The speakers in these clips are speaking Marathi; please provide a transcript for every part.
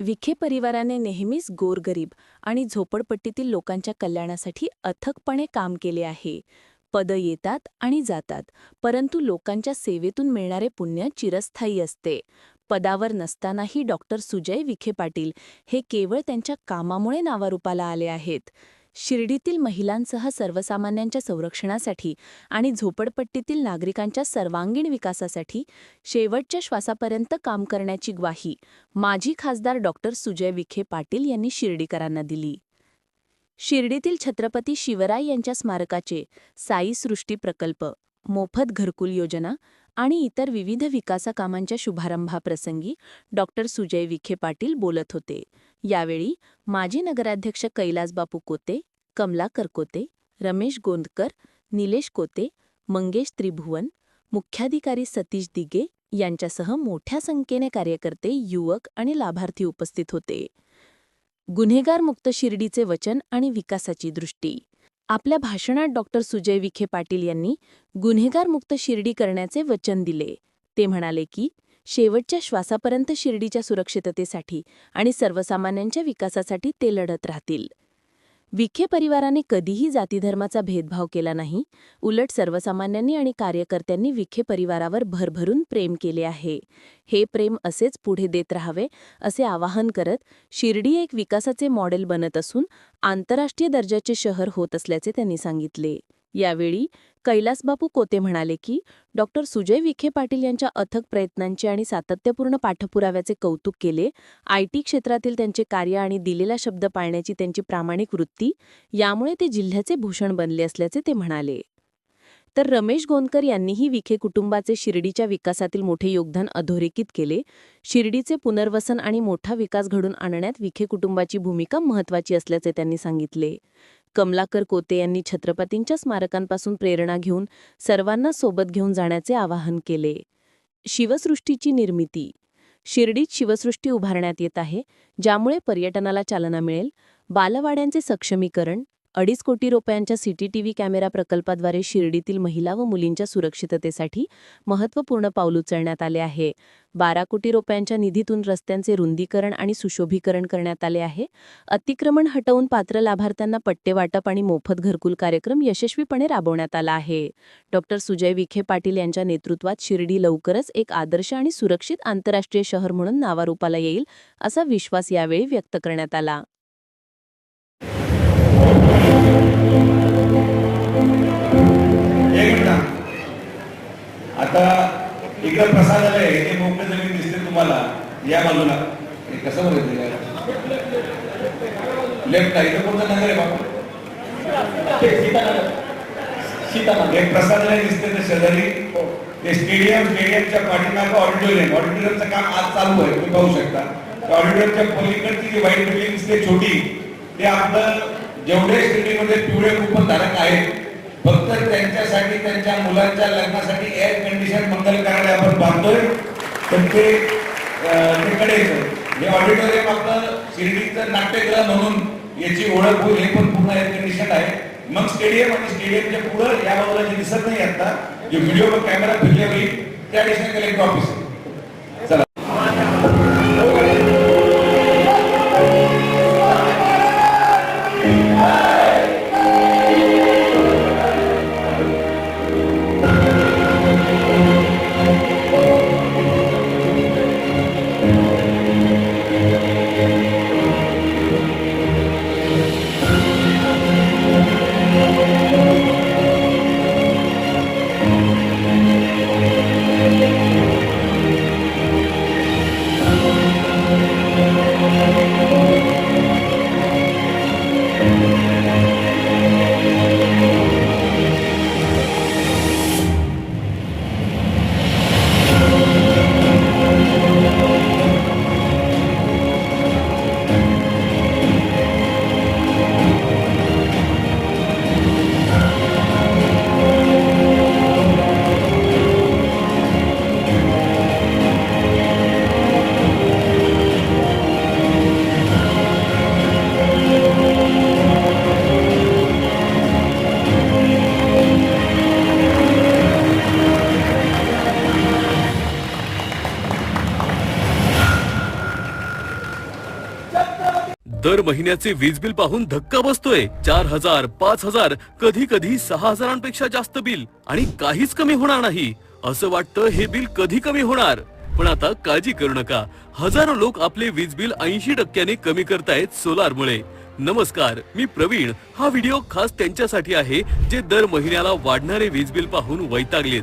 विखे परिवाराने नेहमीच गोरगरीब आणि झोपडपट्टीतील लोकांच्या कल्याणासाठी अथकपणे काम केले आहे. पदं येतात आणि जातात परंतु लोकांच्या सेवेतून मिळणारे पुण्य चिरस्थायी असते. पदावर नसतानाही डॉक्टर सुजय विखे पाटील हे केवळ त्यांच्या कामामुळे नावारूपाला आले आहेत. शिर्डीतील महिलांसह सर्वसामान्यांच्या संरक्षणासाठी आणि झोपडपट्टीतील नागरिकांच्या सर्वांगीण विकासासाठी शेवटच्या श्वासापर्यंत काम करण्याची ग्वाही माजी खासदार डॉक्टर सुजय विखे पाटील यांनी शिर्डीकरांना दिली. शिर्डीतील छत्रपती शिवराय यांच्या स्मारकाचे साई सृष्टी प्रकल्प मोफत घरकुल योजना आणि इतर विविध विकासकामांच्या शुभारंभाप्रसंगी डॉक्टर सुजय विखे पाटील बोलत होते. यावेळी माजी नगराध्यक्ष कैलासबापू कोते कमला करकोते रमेश गोंदकर निलेश कोते मंगेश त्रिभुवन मुख्याधिकारी सतीश दिगे यांच्यासह मोठ्या संख्येने कार्यकर्ते युवक आणि लाभार्थी उपस्थित होते. गुन्हेगार मुक्त शिर्डीचे वचन आणि विकासाची दृष्टी. आपल्या भाषणात डॉक्टर सुजय विखे पाटील यांनी गुन्हेगार मुक्त शिर्डी करण्याचे वचन दिले. ते म्हणाले की शेवटच्या श्वासापर्यंत शिर्डीच्या सुरक्षिततेसाठी आणि सर्वसामान्यांच्या विकासासाठी ते लढत राहतील. विखे परिवाराने कधीही जातीधर्माचा भेदभाव केला नाही उलट सर्वसामान्यांनी आणि कार्यकर्त्यांनी विखे परिवारावर भरभरून प्रेम केले आहे. हे प्रेम असेच पुढे देत राहावे असे आवाहन करत शिर्डी एक विकासाचे मॉडेल बनत असून आंतरराष्ट्रीय दर्जाचे शहर होत असल्याचे त्यांनी सांगितले. यावेळी कैलासबापू कोते म्हणाले की डॉक्टर सुजय विखे पाटील यांच्या अथक प्रयत्नांचे आणि सातत्यपूर्ण पाठपुराव्याचे कौतुक केले आयटी क्षेत्रातील त्यांचे कार्य आणि दिलेला शब्द पाळण्याची त्यांची प्रामाणिक वृत्ती यामुळे ते जिल्ह्याचे भूषण बनले असल्याचे ते म्हणाले. तर रमेश गोंदकर यांनीही विखे कुटुंबाचे शिर्डीच्या विकासातील मोठे योगदान अधोरेखित केले. शिर्डीचे पुनर्वसन आणि मोठा विकास घडून आणण्यात विखे कुटुंबाची भूमिका महत्वाची असल्याचे त्यांनी सांगितले. कमलाकर कोते यांनी छत्रपतींच्या स्मारकांपासून प्रेरणा घेऊन सर्वांना सोबत घेऊन जाण्याचे आवाहन केले. शिवसृष्टीची निर्मिती. शिर्डीत शिवसृष्टी उभारण्यात येत आहे ज्यामुळे पर्यटनाला चालना मिळेल. बालवाड्यांचे सक्षमीकरण. अडीच कोटी रुपयांच्या सीटीटीव्ही कॅमेरा प्रकल्पाद्वारे शिर्डीतील महिला व मुलींच्या सुरक्षिततेसाठी महत्त्वपूर्ण पाऊल उचलण्यात आले आहे. बारा कोटी रुपयांच्या निधीतून रस्त्यांचे रुंदीकरण आणि सुशोभीकरण करण्यात आले आहे. अतिक्रमण हटवून पात्र लाभार्थ्यांना पट्टे वाटप आणि मोफत घरकुल कार्यक्रम यशस्वीपणे राबवण्यात आला आहे. डॉक्टर सुजय विखे पाटील यांच्या नेतृत्वात शिर्डी लवकरच एक आदर्श आणि सुरक्षित आंतरराष्ट्रीय शहर म्हणून नावारूपाला येईल असा विश्वास यावेळी व्यक्त करण्यात आला. आता इकडं प्रसाद आलाय हे मोकळे जमीन दिसते तुम्हाला. या बाजूला. हे कसं बघितलं लेफ्ट इथं कोणतं नगर आहे बाबा एक प्रसादालय दिसते ते शेजारी. ते स्टेडियम स्टेडियमच्या पाठीमागं ऑडिटोरियम ऑडिटोरियमचं काम आज चालू आहे तुम्ही पाहू शकता. ऑडिटोरियमच्या पलीकडची जी व्हाईट बिल्डिंग दिसते छोटी ते आपलं जेवढे स्टेडियममध्ये पिवळे कुपन धारक आहेत फक्त त्यांच्यासाठी त्यांच्या मुलांच्या लग्नासाठी एअर कंडिशन मंगल कार्ड आपण बांधतोय पण ते तिकडे हे ऑडिटोरियम आपलं शिर्डीचं नाट्यगृह म्हणून याची ओळख होईल हे पण पूर्ण एअर कंडिशन आहे. मग स्टेडियम आणि स्टेडियमच्या पुढं या बाजूला जे दिसत नाही आता जे व्हिडिओ कॅमेरा फिरले होईल त्या ठिकाणी कलेक्टर ऑफिस दर महिन्याचे वीज बिल पाहून धक्का बसतोय. चार हजार पाच हजार कधी कधी सहा हजारांपेक्षा जास्त बिल. आणि काहीच कमी होणार नाही. असं वाटतं हे बिल कधी कमी होणार. पण आता काळजी करू नका. हजारो लोक आपले वीज बिल ऐंशी टक्क्याने कमी करतायत सोलारमुळे. नमस्कार मी प्रवीण. हा व्हिडिओ खास त्यांच्यासाठी आहे जे दर महिन्याला वाढणारे वीज बिल पाहून वैतागलेत.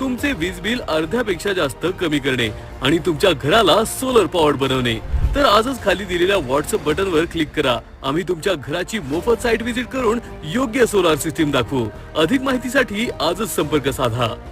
तुमचे वीज बिल अर्ध्यापेक्षा जास्त कमी करणे आणि तुमच्या घराला सोलर पॉवर बनवणे. तर आजच खाली दिलेल्या व्हॉट्सअप बटनवर क्लिक करा. आम्ही तुमच्या घराची मोफत साईट व्हिजिट करून योग्य सोलार सिस्टीम दाखवू. अधिक माहितीसाठी आजच संपर्क साधा.